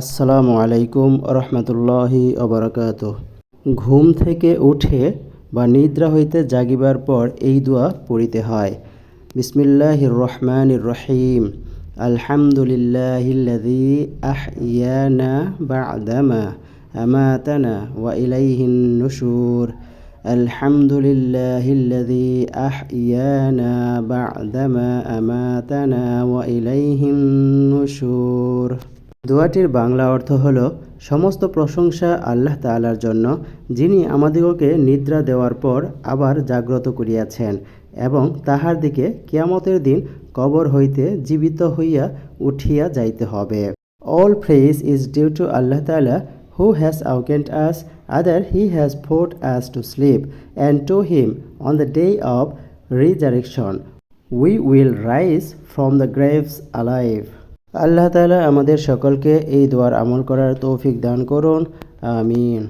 আসসালামু আলাইকুম রহমতুল্লাহি অবরাকাত ঘুম থেকে উঠে বা নিদ্রা হইতে জাগিবার পর এই দোয়া পড়িতে হয়। বিসমিল্লাহির রহমানির রহিম। আলহামদুলিল্লাহিল্লাযী আহইয়ানা বা'দামা আমাতানা ওয়া ইলাইহিন নুশুর। আলহামদুলিল্লাহিল্লাযী আহইয়ানা বা'দামা আমাতানা ওয়া ইলাইহিন নুশুর। দোয়াটির বাংলা অর্থ হল সমস্ত প্রশংসা আল্লাহ তাআলার জন্য যিনি আমাদিগকে নিদ্রা দেওয়ার পর আবার জাগ্রত করিয়াছেন এবং তাহার দিকে কিয়ামতের দিন কবর হইতে জীবিত হইয়া উঠিয়া যাইতে হবে all praise is due to Allah তাআলা who has awakened us, other he has put us to sleep and to him on the day of resurrection we will rise from the graves alive. Allah তালা আমাদের সকলকে এই দোয়ার আমল করার তৌফিক দান করুন আমিন।